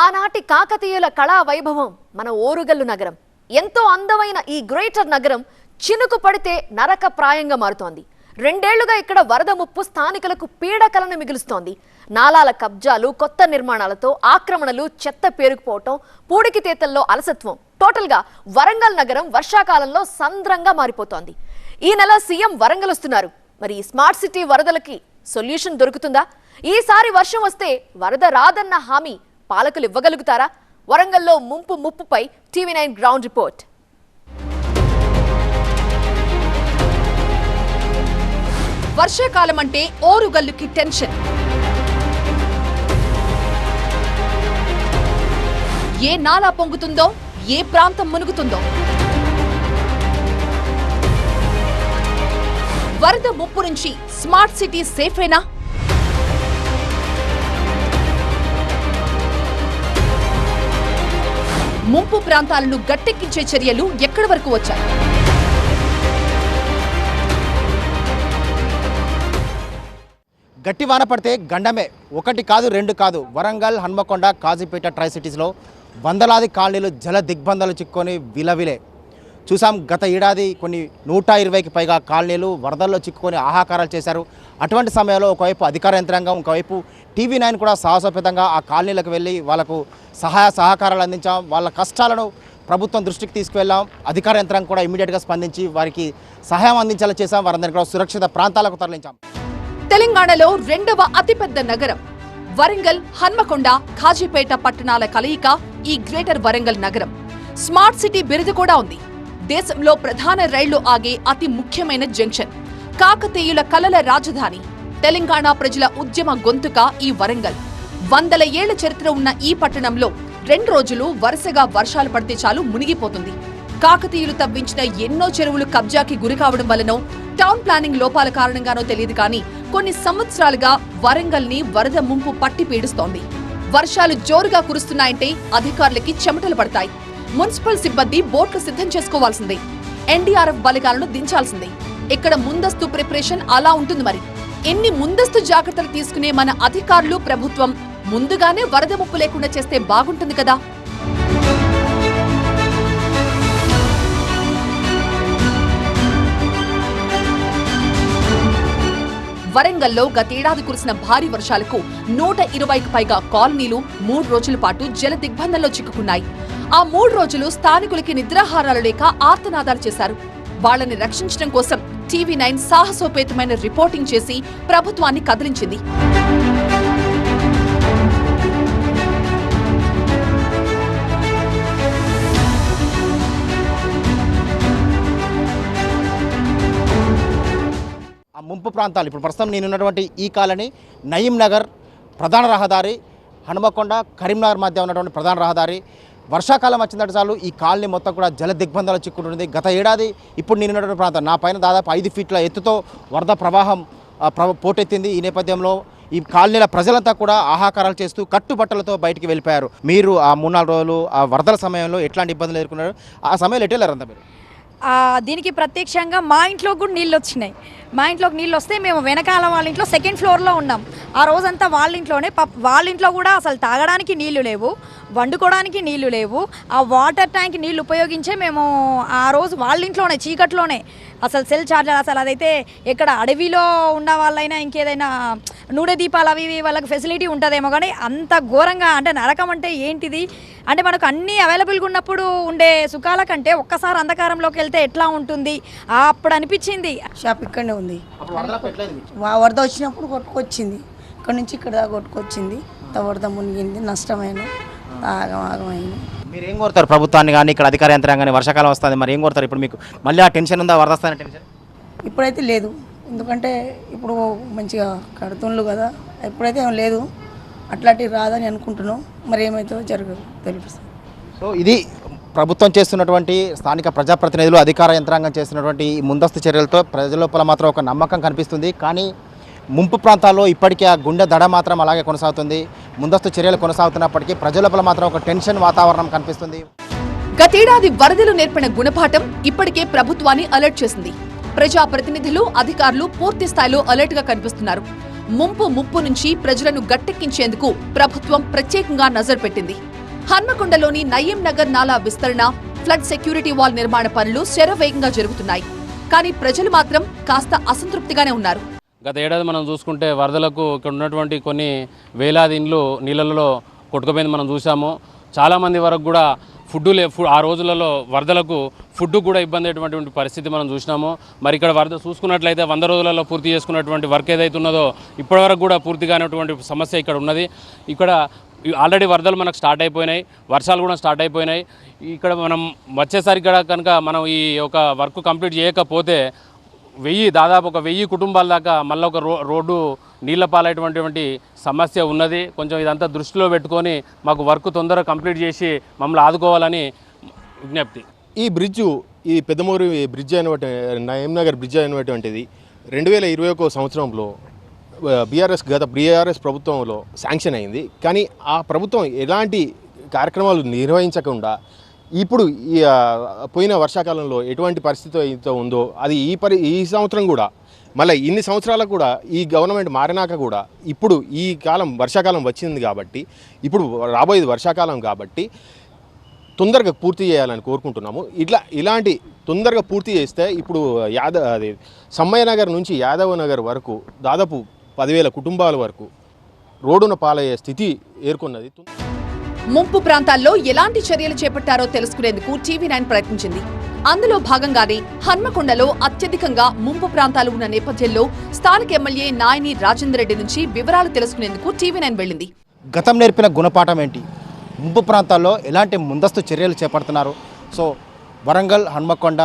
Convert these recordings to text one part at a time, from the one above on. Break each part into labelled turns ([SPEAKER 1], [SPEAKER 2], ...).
[SPEAKER 1] ఆనాటి కాకతీయుల కళా వైభవం మన ఓరుగల్లు నగరం. ఎంతో అందమైన ఈ గ్రేటర్ నగరం చినుకు పడితే నరక ప్రాయంగా మారుతోంది. రెండేళ్ళుగా ఇక్కడ వరద ముప్పు స్థానికులకు పీడకలను మిగులుస్తోంది. నాలాల కబ్జాలు కొత్త నిర్మాణాలతో ఆక్రమణలు చెత్త పేరుకుపోవటం పూడికి తీతల్లో అలసత్వం టోటల్గా వరంగల్ నగరం వర్షాకాలంలో సంద్రంగా మారిపోతోంది. ఈ నెల సీఎం వరంగల్ వస్తున్నారు. మరి స్మార్ట్ సిటీ వరదలకి సొల్యూషన్ దొరుకుతుందా? ఈసారి వర్షం వస్తే వరద రాదన్న హామీ పాలకులు ఇవ్వగలుగుతారా? వరంగల్లో ముంపు ముప్పుపై టీవీ నైన్ గ్రౌండ్ రిపోర్ట్.
[SPEAKER 2] వర్షాకాలం అంటే ఓరుగల్లుకి టెన్షన్. ఏ నాలా పొంగుతుందో ఏ ప్రాంతం మునుగుతుందో. వరద ముప్పు నుంచి స్మార్ట్ సిటీ సేఫేనా? ముంపు ప్రాంతాలను గట్టెక్కించే చర్యలు ఎక్కడి వరకు వచ్చాయి?
[SPEAKER 3] గట్టి వాన పడితే గండమే. ఒకటి కాదు రెండు కాదు. వరంగల్ హన్మకొండ కాజీపేట ట్రై సిటీస్లో వందలాది కాలనీలు జల దిగ్బంధాలు చిక్కుకొని విలవిలే. చూసాం గత ఏడాది కొన్ని నూట ఇరవైకి పైగా కాలనీలు వరదల్లో చిక్కుకొని ఆహాకారాలు చేశారు. అటువంటి సమయంలో ఒకవైపు అధికార యంత్రాంగం ఒకవైపు టీవీ నైన్ కూడా సాహసోపేతంగా ఆ కాలనీలకు వెళ్ళి వాళ్ళకు సహాయ సహకారాలు అందించాం. వాళ్ళ కష్టాలను ప్రభుత్వం దృష్టికి తీసుకువెళ్ళాం. అధికార యంత్రాంగం కూడా ఇమీడియట్గా స్పందించి వారికి సహాయం అందించేలా చేశాం. వారందరినీ కూడా సురక్షిత ప్రాంతాలకు తరలించాం.
[SPEAKER 2] తెలంగాణలో రెండవ అతిపెద్ద నగరం వరంగల్ హన్మకొండ ఖాజీపేట పట్టణాల కలయిక ఈ గ్రేటర్ వరంగల్ నగరం. స్మార్ట్ సిటీ బిరుదు కూడా ఉంది. దేశంలో ప్రధాన రైళ్ళు ఆగే అతి ముఖ్యమైన జంక్షన్. కాకతీయుల కలల రాజధాని. తెలంగాణ ప్రజల ఉద్యమ గొంతుక ఈ వరంగల్. వందల ఏళ్ళ చరిత్ర ఉన్న ఈ పట్టణంలో రెండు రోజులు వరుసగా వర్షాలు పడితే చాలు మునిగిపోతుంది. కాకతీయులు తవ్వించిన ఎన్నో చెరువులు కబ్జాకి గురి కావడం వలనో టౌన్ ప్లానింగ్ లోపాల కారణంగానో తెలియదు కానీ కొన్ని సంవత్సరాలుగా వరంగల్ని వరద ముంపు పట్టి పీడుస్తోంది. వర్షాలు జోరుగా కురుస్తున్నాయంటే అధికారులకి చెమటలు పడతాయి. మున్సిపల్ సిబ్బంది బోట్లు సిద్ధం చేసుకోవాల్సిందే. ఎన్డీఆర్ఎఫ్ బలగాలను దించాల్సిందే. ఇక్కడ ముందస్తు ప్రిపరేషన్ అలా ఉంటుంది మరి. ఎన్ని ముందస్తు జాగ్రత్తలు తీసుకునే మన అధికారులు ప్రభుత్వం ముందుగానే వరద ముప్పు లేకుండా చేస్తే బాగుంటుంది కదా. వరంగల్లో గతేడాది కురిసిన భారీ వర్షాలకు నూట ఇరవైకి పైగా కాలనీలు మూడు రోజుల పాటు జల దిగ్బంధంలో చిక్కుకున్నాయి. ఆ మూడు రోజులు స్థానికులకి నిద్రాహారాలు లేక ఆర్తనాదాలు చేశారు. వాళ్ళని రక్షించడం కోసం టీవీ నైన్ సాహసోపేతమైన రిపోర్టింగ్ చేసి ప్రభుత్వాన్ని కదిలించింది.
[SPEAKER 3] ముంపు ప్రాంతాలు. ఇప్పుడు ప్రస్తుతం నేను ఉన్నటువంటి ఈ కాలనీ నయీం నగర్ ప్రధాన రహదారి హనుమకొండ కరీంనగర్ మధ్య ఉన్నటువంటి ప్రధాన రహదారి. వర్షాకాలం వచ్చిందంటే చాలు ఈ కాలనీ మొత్తం కూడా జల దిగ్బంధాలు చిక్కుంటుంది గత ఏడాది ఇప్పుడు నేను ఉన్నటువంటి ప్రాంతం. నా పైన దాదాపు ఐదు ఫీట్ల ఎత్తుతో వరద ప్రవాహం పోటెత్తింది ఈ నేపథ్యంలో. ఈ కాలనీల ప్రజలంతా కూడా ఆహాకారాలు చేస్తూ కట్టుబట్టలతో బయటికి వెళ్ళిపోయారు. మీరు ఆ మూడు నాలుగు రోజులు ఆ వరదల సమయంలో ఎట్లాంటి ఇబ్బందులు ఎదుర్కొన్నారు? ఆ సమయంలో ఎటు వెళ్ళారు మీరు?
[SPEAKER 4] దీనికి ప్రత్యక్షంగా మా ఇంట్లో కూడా నీళ్ళు వచ్చినాయి. మా ఇంట్లోకి నీళ్ళు వస్తే మేము వెనకాల వాళ్ళ ఇంట్లో సెకండ్ ఫ్లోర్లో ఉన్నాం. ఆ రోజంతా వాళ్ళ ఇంట్లోనే పప్ వాళ్ళ ఇంట్లో కూడా అసలు తాగడానికి నీళ్ళు లేవు వండుకోవడానికి నీళ్ళు లేవు. ఆ వాటర్ ట్యాంక్ నీళ్ళు ఉపయోగించే మేము ఆ రోజు వాళ్ళ ఇంట్లోనే చీకట్లోనే. అసలు సెల్ చార్జర్ అసలు అదైతే ఎక్కడ అడవిలో ఉన్న వాళ్ళైనా ఇంకేదైనా నూనె దీపాలు అవి ఇవి వాళ్ళకి ఫెసిలిటీ ఉంటుందేమో కానీ అంత ఘోరంగా అంటే నరకం అంటే ఏంటిది? అంటే మనకు అన్నీ అవైలబుల్గా ఉన్నప్పుడు ఉండే సుఖాల కంటే ఒక్కసారి అంధకారంలోకి వెళ్తే ఎట్లా ఉంటుంది? అప్పుడు అనిపించింది.
[SPEAKER 5] షాప్ ఇక్కడనే ఉంది. వా- వరద వచ్చినప్పుడు కొట్టుకొచ్చింది. ఇక్కడ నుంచి ఇక్కడ దాకా కొట్టుకొచ్చింది. వరద మునిగింది నష్టమైన ఆగం ఆగమైంది.
[SPEAKER 3] మీరు ఏం కోరుతారు ప్రభుత్వాన్ని కానీ ఇక్కడ అధికార యంత్రాంగాన్ని? వర్షాకాలం వస్తుంది మరి ఏం కోరుతారు? ఇప్పుడు మీకు మళ్ళీ ఆ టెన్షన్ ఉందా? వరద వస్తానే టెన్షన్?
[SPEAKER 5] ఇప్పుడైతే లేదు. ఎందుకంటే ఇప్పుడు మంచిగా కడుతుండ్రు కదా. ఇప్పుడైతే ఏం లేదు. అట్లాంటివి రాదని అనుకుంటున్నాం. మరి ఏమవుతుందో జరగదు. తెలుస్తుంది
[SPEAKER 3] సో ఇది ప్రభుత్వం చేస్తున్నటువంటి స్థానిక ప్రజాప్రతినిధులు అధికార యంత్రాంగం చేస్తున్నటువంటి ముందస్తు చర్యలతో ప్రజల లోపల మాత్రం ఒక నమ్మకం కనిపిస్తుంది. కానీ ముంపు ప్రాంతాల్లో ఇప్పటికీ ఆ గుండె దడ మాత్రం అలాగే కొనసాగుతుంది. ముందస్తు చర్యలు కొనసాగుతున్నప్పటికీ ప్రజల లోపల మాత్రం ఒక టెన్షన్ వాతావరణం కనిపిస్తుంది.
[SPEAKER 2] గతేడాది వరదలు నేర్పిన గుణపాఠం ఇప్పటికే ప్రభుత్వాన్ని అలర్ట్ చేసింది. ప్రజాప్రతినిధులు అధికారులు పూర్తి స్థాయిలో అలర్ట్గా కనిపిస్తున్నారు. ముంపు ముప్పు నుంచి ప్రజలను గట్టెక్కించేందుకు ప్రభుత్వం ప్రత్యేకంగా నజర్ పెట్టింది. హన్మకొండలోని నయీం నగర్ నాలా విస్తరణ ఫ్లడ్ సెక్యూరిటీ వాల్ నిర్మాణ పనులు శరవేగంగా జరుగుతున్నాయి. కానీ ప్రజలు మాత్రం కాస్త అసంతృప్తిగానే ఉన్నారు.
[SPEAKER 6] గత ఏడాది మనం చూసుకుంటే వరదలకు ఇక్కడ ఉన్నటువంటి కొన్ని వేలాది ఇండ్లు నీళ్ళలో కొట్టుకుపోయింది మనం చూసాము చాలామంది వరకు కూడా ఫుడ్ లే ఫుడ్ ఆ రోజులలో వరదలకు ఫుడ్ కూడా ఇబ్బంది అయ్యేటువంటి పరిస్థితి మనం చూసినాము. మరి ఇక్కడ వరద చూసుకున్నట్లయితే వంద రోజులలో పూర్తి చేసుకున్నటువంటి వర్క్ ఏదైతే ఉన్నదో ఇప్పటివరకు కూడా పూర్తి కానటువంటి సమస్య ఇక్కడ ఉన్నది. ఇక్కడ ఆల్రెడీ వరదలు మనకు స్టార్ట్ అయిపోయినాయి వర్షాలు కూడా స్టార్ట్ అయిపోయినాయి. ఇక్కడ మనం వచ్చేసరికి కూడా కనుక మనం ఈ ఒక వర్క్ కంప్లీట్ చేయకపోతే వెయ్యి దాదాపు ఒక వెయ్యి కుటుంబాల దాకా మళ్ళీ ఒక రో రోడ్డు నీళ్ళ పాలైనటువంటి సమస్య ఉన్నది. కొంచెం ఇదంతా దృష్టిలో పెట్టుకొని మాకు వర్క్ తొందరగా కంప్లీట్ చేసి మమ్మల్ని ఆదుకోవాలని విజ్ఞప్తి.
[SPEAKER 7] ఈ బ్రిడ్జు ఈ పెద్దమూరి బ్రిడ్జ్ అయినటువంటి నయంనగర్ బ్రిడ్జ్ అయినటువంటిది రెండు వేల ఇరవై ఒక సంవత్సరంలో బీఆర్ఎస్ గత బీఆర్ఎస్ ప్రభుత్వంలో శాంక్షన్ అయింది. కానీ ఆ ప్రభుత్వం ఎలాంటి కార్యక్రమాలు నిర్వహించకుండా ఇప్పుడు ఈ పోయిన వర్షాకాలంలో ఎటువంటి పరిస్థితి అయితే ఉందో అది ఈ పరి ఈ సంవత్సరం కూడా మళ్ళీ ఇన్ని సంవత్సరాలకు కూడా ఈ గవర్నమెంట్ మారినాక కూడా ఇప్పుడు ఈ కాలం వర్షాకాలం వచ్చింది కాబట్టి ఇప్పుడు రాబోయేది వర్షాకాలం కాబట్టి తొందరగా పూర్తి చేయాలని కోరుకుంటున్నాము. ఇట్లా ఇలాంటి తొందరగా పూర్తి చేస్తే ఇప్పుడు యాదవ్ అది సమ్మయ్య నగర్ నుంచి యాదవ్ నగర్ వరకు దాదాపు పదివేల కుటుంబాల వరకు రోడ్డున పాలయ్యే స్థితి ఏర్కొన్నది.
[SPEAKER 2] ముంపు ప్రాంతాల్లో ఎలాంటి చర్యలు చేపట్టారో తెలుసుకునేందుకు టీవీ నైన్ ప్రయత్నించింది. అందులో భాగంగానే హన్మకొండలో అత్యధికంగా ముంపు ప్రాంతాలు ఉన్న నేపథ్యంలో స్థానిక ఎమ్మెల్యే నాయని రాజేందర్ రెడ్డి నుంచి వివరాలు తెలుసుకునేందుకు టీవీ నైన్ వెళ్ళింది.
[SPEAKER 3] గతం నేర్పిన గుణపాఠం ఏంటి? ముంపు ప్రాంతాల్లో ఎలాంటి ముందస్తు చర్యలు చేపడుతున్నారు? సో వరంగల్ హన్మకొండ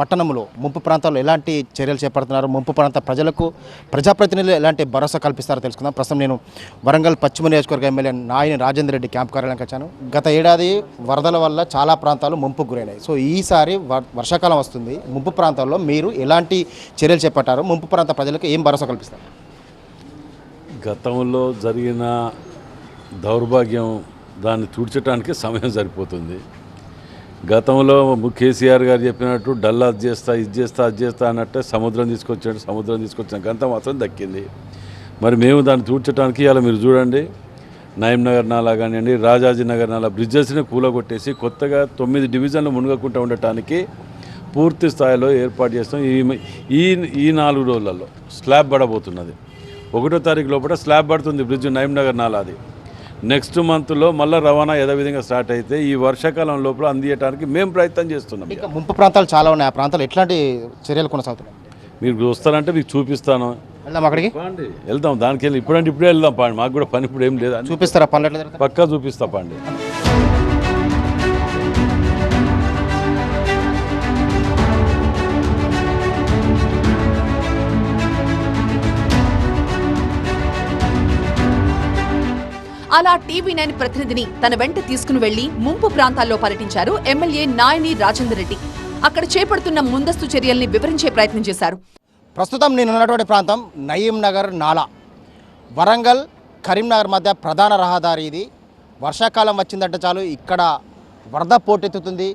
[SPEAKER 3] పట్టణంలో ముంపు ప్రాంతాల్లో ఎలాంటి చర్యలు చేపడుతున్నారు? ముంపు ప్రాంత ప్రజలకు ప్రజాప్రతినిధులు ఎలాంటి భరోసా కల్పిస్తారో తెలుసుకుందాం. ప్రస్తుతం నేను వరంగల్ పశ్చిమ నియోజకవర్గ ఎమ్మెల్యే నాయని రాజేందర్ రెడ్డి క్యాంప్ కార్యాలయానికి వచ్చాను. గత ఏడాది వరదల వల్ల చాలా ప్రాంతాలు ముంపు గురైనాయి. సో ఈసారి వర్- వర్షాకాలం వస్తుంది. ముంపు ప్రాంతాల్లో మీరు ఎలాంటి చర్యలు చేపట్టారు? ముంపు ప్రాంత ప్రజలకు ఏం భరోసా కల్పిస్తారు?
[SPEAKER 8] గతంలో జరిగిన దౌర్భాగ్యం దాన్ని తుడ్చడానికి సమయం సరిపోతుంది. గతంలో ము- కేసీఆర్ గారు చెప్పినట్టు డల్లా అది చేస్తా ఇది చేస్తా అది చేస్తా అన్నట్టే సముద్రం తీసుకొచ్చాడు సముద్రం తీసుకొచ్చిన గంత మాత్రం దక్కింది. మరి మేము దాన్ని తూడ్చడానికి ఇలా మీరు చూడండి నయం నగర్ నాలా కానివ్వండి రాజాజీ నగర్ నాలా బ్రిడ్జెస్ని కూలగొట్టేసి కొత్తగా తొమ్మిది డివిజన్లు మునగకుండా ఉండటానికి పూర్తి స్థాయిలో ఏర్పాటు చేస్తాం. ఈ ఈ ఈ నాలుగు రోజులలో స్లాబ్ పడబోతున్నది. ఒకటో తారీఖు లోపల స్లాబ్ పడుతుంది బ్రిడ్జ్ నయం నగర్ నాలాది. నెక్స్ట్ మంత్లో మళ్ళీ రవాణా యథావిధంగా స్టార్ట్ అయితే ఈ వర్షాకాలం లోపల అందియడానికి మేము ప్రయత్నం చేస్తున్నాం.
[SPEAKER 3] ఇంకా ముంపు ప్రాంతాలు చాలా ఉన్నాయి. ఆ ప్రాంతాలు ఎట్లాంటి చర్యలు కొనసాగుతున్నాయి?
[SPEAKER 8] మీరు వస్తారంటే మీకు చూపిస్తాను.
[SPEAKER 3] వెళ్దాం అక్కడికి?
[SPEAKER 8] వెళ్దాం. దానికి వెళ్ళి ఇప్పుడంటే ఇప్పుడే వెళ్దాం పాండి. మాకు కూడా పని ఇప్పుడు ఏం లేదు.
[SPEAKER 3] చూపిస్తారా? పనులు?
[SPEAKER 8] పక్కా చూపిస్తా పాండి.
[SPEAKER 2] అలా టీవీ నైన్ ప్రతినిధిని తన వెంట తీసుకుని వెళ్ళి ముంపు ప్రాంతాల్లో పర్యటించారు ఎమ్మెల్యే నాయని రాజేందర్ రెడ్డి. అక్కడ చేపడుతున్న ముందస్తు చర్యల్ని వివరించే ప్రయత్నం చేశారు.
[SPEAKER 3] ప్రస్తుతం నేను ఉన్నటువంటి ప్రాంతం నయీం నగర్ నాలా. వరంగల్ కరీంనగర్ మధ్య ప్రధాన రహదారి ఇది. వర్షాకాలం వచ్చిందంటే చాలు ఇక్కడ వరద పోటెత్తుతుంది.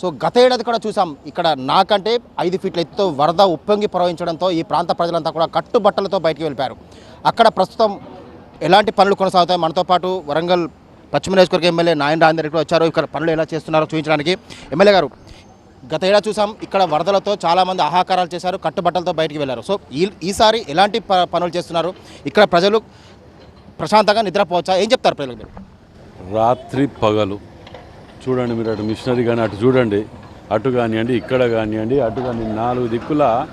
[SPEAKER 3] సో గత ఏడాది కూడా చూసాం ఇక్కడ నాకంటే ఐదు ఫీట్ల ఎత్తుతో వరద ఉప్పొంగి ప్రవహించడంతో ఈ ప్రాంత ప్రజలంతా కూడా కట్టుబట్టలతో బయటికి వెళ్ళిపోయారు. అక్కడ ప్రస్తుతం ఎలాంటి పనులు కొనసాగుతాయి? మనతో పాటు వరంగల్ పశ్చిమ నియోజకవర్గ ఎమ్మెల్యే నాయన రాజేందర్ రెడ్డి వచ్చారు. ఇక్కడ పనులు ఎలా చేస్తున్నారో చూపించడానికి. ఎమ్మెల్యే గారు గత ఏడాది చూసాం ఇక్కడ వరదలతో చాలామంది ఆహాకారాలు చేశారు కట్టుబట్టలతో బయటికి వెళ్ళారు. సో ఈ ఈసారి ఎలాంటి ప- పనులు చేస్తున్నారు? ఇక్కడ ప్రజలు ప్రశాంతంగా నిద్రపోవచ్చా? ఏం చెప్తారు ప్రజలకు మీరు?
[SPEAKER 8] రాత్రి పగలు. చూడండి మీరు అటు మిషనరీ కానీ అటు చూడండి. అటు కానివ్వండి ఇక్కడ కానివ్వండి అటు కానీ నాలుగు దిక్కుల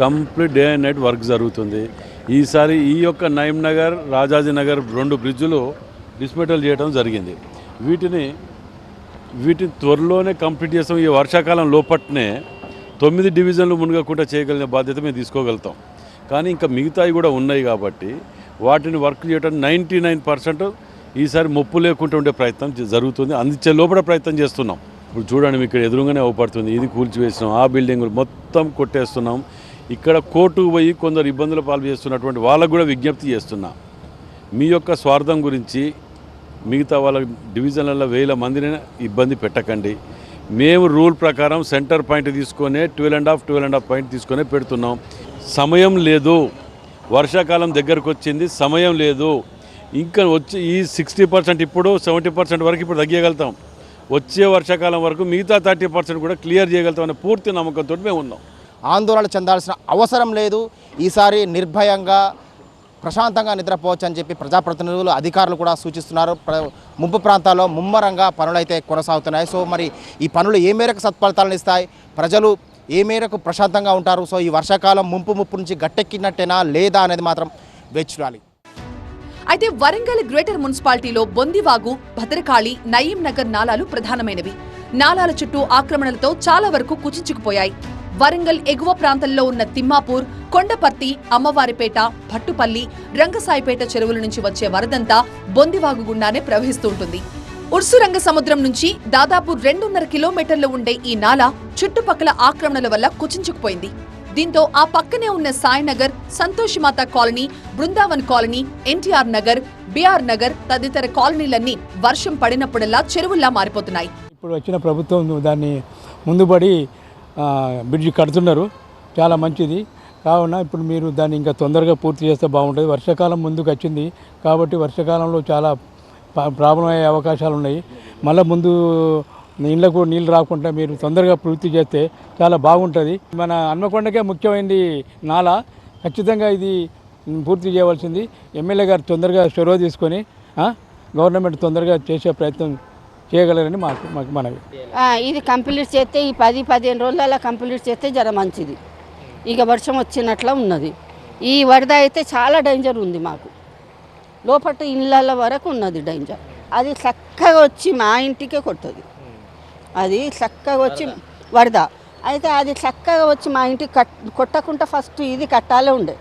[SPEAKER 8] complete day and night work జరుగుతుంది. ఈసారి ఈ యొక్క నయం నగర్ రాజాజీనగర్ రెండు బ్రిడ్జులు డిస్మెటల్ చేయడం జరిగింది. వీటిని వీటిని త్వరలోనే కంప్లీట్ చేస్తాం. ఈ వర్షాకాలం లోపట్నే తొమ్మిది డివిజన్లు మునగకుండా చేయగలిగిన బాధ్యత మేము తీసుకోగలుగుతాం. కానీ ఇంకా మిగతావి కూడా ఉన్నాయి కాబట్టి వాటిని వర్క్ చేయడం నైంటీ నైన్ పర్సెంట్ ఈసారి ముప్పు లేకుండా ఉండే ప్రయత్నం జ- జరుగుతుంది. అందించే లోపల ప్రయత్నం చేస్తున్నాం. ఇప్పుడు చూడండి ఇక్కడ ఎదురుగానే అవపడుతుంది. ఇది కూల్చివేసినాం. ఆ బిల్డింగ్ మొత్తం కొట్టేస్తున్నాం. ఇక్కడ కోర్టుకు పోయి కొందరు ఇబ్బందుల పాలు చేస్తున్నటువంటి వాళ్ళకు కూడా విజ్ఞప్తి చేస్తున్నా. మీ యొక్క స్వార్థం గురించి మిగతా వాళ్ళ డివిజన్లలో వేల మందిని ఇబ్బంది పెట్టకండి. మేము రూల్ ప్రకారం సెంటర్ పాయింట్ తీసుకొనే twelve and half twelve and half point తీసుకొనే పెడుతున్నాం. సమయం లేదు. వర్షాకాలం దగ్గరకు వచ్చింది. సమయం లేదు. ఇంకా వచ్చి ఈ సిక్స్టీ పర్సెంట్ ఇప్పుడు సెవెంటీ పర్సెంట్ వరకు ఇప్పుడు తగ్గగలుగుతాం వచ్చే వర్షాకాలం వరకు మిగతా థర్టీ పర్సెంట్ కూడా క్లియర్ చేయగలుగుతాం అనే పూర్తి నమ్మకంతో మేము ఉన్నాం.
[SPEAKER 3] ఆందోళన చెందాల్సిన అవసరం లేదు. ఈసారి నిర్భయంగా ప్రశాంతంగా నిద్రపోవచ్చు అని చెప్పి ప్రజాప్రతినిధులు అధికారులు కూడా సూచిస్తున్నారు. ప్ర ముంపు ప్రాంతాల్లో ముమ్మరంగా పనులైతే కొనసాగుతున్నాయి. సో మరి ఈ పనులు ఏ మేరకు సత్ఫలితాలను ఇస్తాయి? ప్రజలు ఏ మేరకు ప్రశాంతంగా ఉంటారు? సో ఈ వర్షాకాలం ముంపు ముప్పు నుంచి గట్టెక్కినట్టేనా లేదా అనేది మాత్రం వేచి చూడాలి
[SPEAKER 2] అయితే వరంగల్ గ్రేటర్ మున్సిపాలిటీలో బొందివాగు భద్రకాళి నయీం నగర్ నాలాలు ప్రధానమైనవి. నాలాల చుట్టూ ఆక్రమణలతో చాలా వరకు కుచించుకుపోయాయి. వరంగల్ ఎగువ ప్రాంతంలో ఉన్న తిమ్మాపూర్ కొండపర్తి అమ్మవారిపేట భట్టుపల్లి రంగసాయిపేట చెరువుల నుంచి వచ్చే వరదంతా బొందివాగు గుండానే ప్రవహిస్తూ ఉంటుంది. ఉర్సురంగ సముద్రం నుంచి దాదాపు రెండున్నర కిలోమీటర్లు ఉండే ఈ నాల చుట్టుపక్కల ఆక్రమణల వల్ల కుచించుకుపోయింది. దీంతో ఆ పక్కనే ఉన్న సాయినగర్ సంతోషిమాత కాలనీ బృందావన్ కాలనీ ఎన్టీఆర్ నగర్ బిఆర్ నగర్ తదితర కాలనీలన్నీ వర్షం పడినప్పుడల్లా చెరువుల్లా మారిపోతున్నాయి.
[SPEAKER 9] ఇప్పుడు వచ్చిన ప్రభుత్వం దాన్ని ముందుపడి బ్రిడ్జ్ కడుతున్నారు. చాలా మంచిది. కావున ఇప్పుడు మీరు దాన్ని ఇంకా తొందరగా పూర్తి చేస్తే బాగుంటుంది. వర్షాకాలం ముందుకు వచ్చింది కాబట్టి వర్షాకాలంలో చాలా ప్రాబ్లం అయ్యే అవకాశాలు ఉన్నాయి. మళ్ళీ ముందు నీళ్ళకు నీళ్ళు రాకుండా మీరు తొందరగా పూర్తి చేస్తే చాలా బాగుంటుంది. మన హన్మకొండకే ముఖ్యమైనది నాల. ఖచ్చితంగా ఇది పూర్తి చేయవలసింది. ఎమ్మెల్యే గారు తొందరగా చొరవ తీసుకొని గవర్నమెంట్ తొందరగా చేసే ప్రయత్నం చేయగలరని మాకు మాకు మనవి.
[SPEAKER 10] ఇది కంప్లీట్ చేస్తే ఈ పది పదిహేను రోజులలో కంప్లీట్ చేస్తే జర మంచిది. ఇక వర్షం వచ్చినట్ల ఉన్నది. ఈ వరద అయితే చాలా డేంజర్ ఉంది మాకు. లోపల ఇళ్ళ వరకు ఉన్నది డేంజర్ అది చక్కగా వచ్చి మా ఇంటికే కొట్టదు. అది చక్కగా వచ్చి వరద. అయితే అది చక్కగా వచ్చి మా ఇంటికి కట్ కొట్టకుండా ఫస్ట్ ఇది కట్టాలే ఉండే.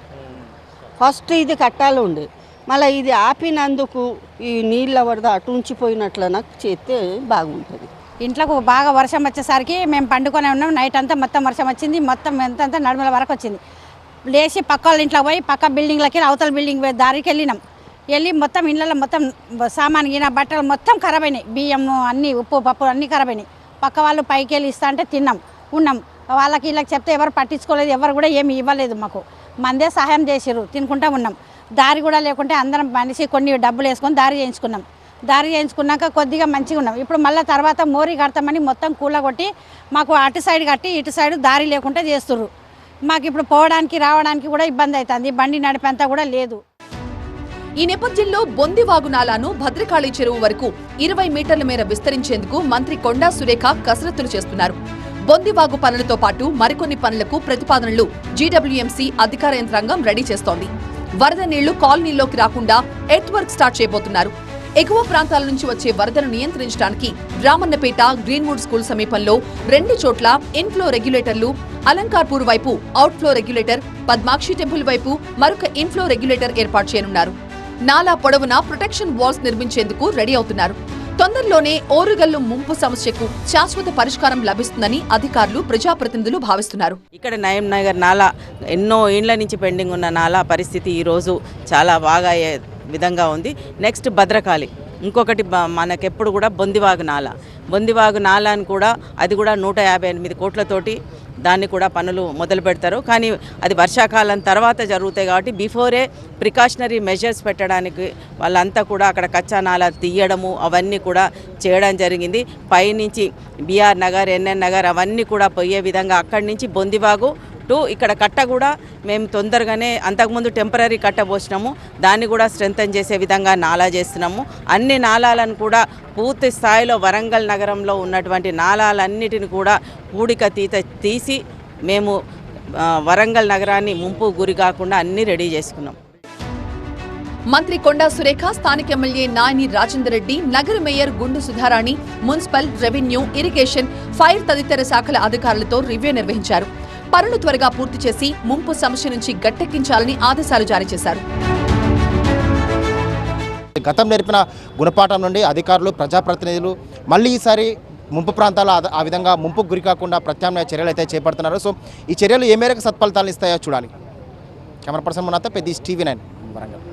[SPEAKER 10] ఫస్ట్ ఇది కట్టాలి ఉండే. మళ్ళీ ఇది ఆపినందుకు ఈ నీళ్ళ వరద అటు ఉంచిపోయినట్ల నాకు చేస్తే బాగుంటుంది.
[SPEAKER 11] ఇంట్లోకి బాగా వర్షం వచ్చేసరికి మేము పండుకొని ఉన్నాం. నైట్ అంతా మొత్తం వర్షం వచ్చింది. మొత్తం ఎంతంతా నడుమల వరకు వచ్చింది. లేచి పక్క వాళ్ళ ఇంట్లోకి పోయి పక్క బిల్డింగ్లకి అవతల బిల్డింగ్ పోయి దారికి వెళ్ళినాం. వెళ్ళి మొత్తం ఇళ్ళలో మొత్తం సామాన్ గిన బట్టలు మొత్తం ఖరాబ్ అయినాయి. బియ్యం అన్నీ ఉప్పు పప్పు అన్నీ ఖరాబ్ అయినాయి. పక్క వాళ్ళు పైకి వెళ్ళి ఇస్తా అంటే తిన్నాం ఉన్నాం. వాళ్ళకి వీళ్ళకి చెప్తే ఎవరు పట్టించుకోలేదు. ఎవరు కూడా ఏమి ఇవ్వలేదు మాకు. మందే సహాయం చేసిర్రు తినుకుంటా ఉన్నాం. దారి కూడా లేకుంటే అందరం మనిషి కొన్ని డబ్బులు వేసుకొని దారి చేయించుకున్నాం. దారి చేయించుకున్నాక కొద్దిగా మంచిగా ఉన్నాం. ఇప్పుడు మళ్ళీ తర్వాత మోరీ కడతామని మొత్తం కూలగొట్టి మాకు అటు సైడ్ కట్టి ఇటు సైడ్ దారి లేకుండా చేస్తుర్రు. మాకు ఇప్పుడు పోవడానికి రావడానికి కూడా ఇబ్బంది అవుతుంది బండి నడిపేంత కూడా లేదు.
[SPEAKER 2] ఈ నేపథ్యంలో బొందివాగు నాలాను భద్రకాళి చెరువు వరకు ఇరవై మీటర్ల మేర విస్తరించేందుకు మంత్రి కొండా సురేఖ కసరత్తులు చేస్తున్నారు. బొందివాగు పనులతో పాటు మరికొన్ని పనులకు ప్రతిపాదనలు జీడబ్ల్యూఎంసీ అధికార యంత్రాంగం రెడీ చేస్తోంది. వరద నీళ్ళు కాలనీల్లోకి రాకుండా ఎర్త్ స్టార్ట్ చేయబోతున్నారు. ఎగువ ప్రాంతాల నుంచి వచ్చే వరదను నియంత్రించడానికి రామన్నపేట గ్రీన్వుడ్ స్కూల్ సమీపంలో రెండు చోట్ల ఇన్ఫ్లో రెగ్యులేటర్లు అలంకార్పూర్ వైపు అవుట్ఫ్లో రెగ్యులేటర్ పద్మాక్షి టెంపుల్ వైపు మరొక ఇన్ఫ్లో రెగ్యులేటర్ ఏర్పాటు చేయనున్నారు. నాలా పొడవునా ప్రొటెక్షన్ వాల్స్ నిర్మించేందుకు రెడీ అవుతున్నారు. తొందరలోనే ఓరుగల్లు ముంపు సమస్యకు శాశ్వత పరిష్కారం లభిస్తుందని అధికారులు ప్రజాప్రతినిధులు భావిస్తున్నారు.
[SPEAKER 12] ఇక్కడ నయం నగర్ నాలా ఎన్నో ఏండ్ల నుంచి పెండింగ్ ఉన్న నాలా పరిస్థితి ఈరోజు చాలా బాగా అయ్యే విధంగా ఉంది. నెక్స్ట్ భద్రకాళి ఇంకొకటి మనకెప్పుడు కూడా బొందివాగు నాల. బొందివాగు నాలాను కూడా అది కూడా నూట యాభై ఎనిమిది కోట్లతోటి దాన్ని కూడా పనులు మొదలు పెడతారు. కానీ అది వర్షాకాలం తర్వాత జరుగుతాయి కాబట్టి బిఫోరే ప్రికాషనరీ మెజర్స్ పెట్టడానికి వాళ్ళంతా కూడా అక్కడ కచ్చా నాలా తీయడము అవన్నీ కూడా చేయడం జరిగింది. పైనుంచి బీఆర్ నగర్ ఎన్ఎన్ నగర్ అవన్నీ కూడా పోయే విధంగా అక్కడి నుంచి బొందివాగు టు ఇక్కడ కట్ట కూడా మేము తొందరగానే అంతకుముందు టెంపరీ కట్ట పోసినాము. దాన్ని కూడా స్ట్రెంగ్తన్ చేసే విధంగా నాలా చేస్తున్నాము. అన్ని నాలాలను కూడా పూర్తి స్థాయిలో వరంగల్ నగరంలో ఉన్నటువంటి నాలాలన్నిటిని కూడా పూడిక తీత తీసి మేము వరంగల్ నగరాన్ని ముంపు గురి కాకుండా అన్నీ రెడీ చేసుకున్నాం.
[SPEAKER 2] మంత్రి కొండా సురేఖ స్థానిక ఎమ్మెల్యే నాయని రాజేందర్ రెడ్డి నగర mayor Gundu Sudharani municipal revenue irrigation fire తదితర శాఖల అధికారులతో రివ్యూ నిర్వహించారు. పనులు త్వరగా పూర్తి చేసి ముంపు సమస్య నుంచి గట్టెక్కించాలని ఆదేశాలు జారీ చేశారు.
[SPEAKER 3] గతం నేర్పిన గుణపాఠం నుండి అధికారులు ప్రజాప్రతినిధులు మళ్ళీ ఈసారి ముంపు ప్రాంతాల్లో ఆ విధంగా ముంపుకు గురి కాకుండా ప్రత్యామ్నాయ చర్యలు అయితే చేపడుతున్నారు. సో ఈ చర్యలు ఏ మేరకు సత్ఫలితాలు ఇస్తాయో చూడాలి. కెమెరా పర్సన్ మునాతో పెద్ద టీవీ నైన్ వరంగల్.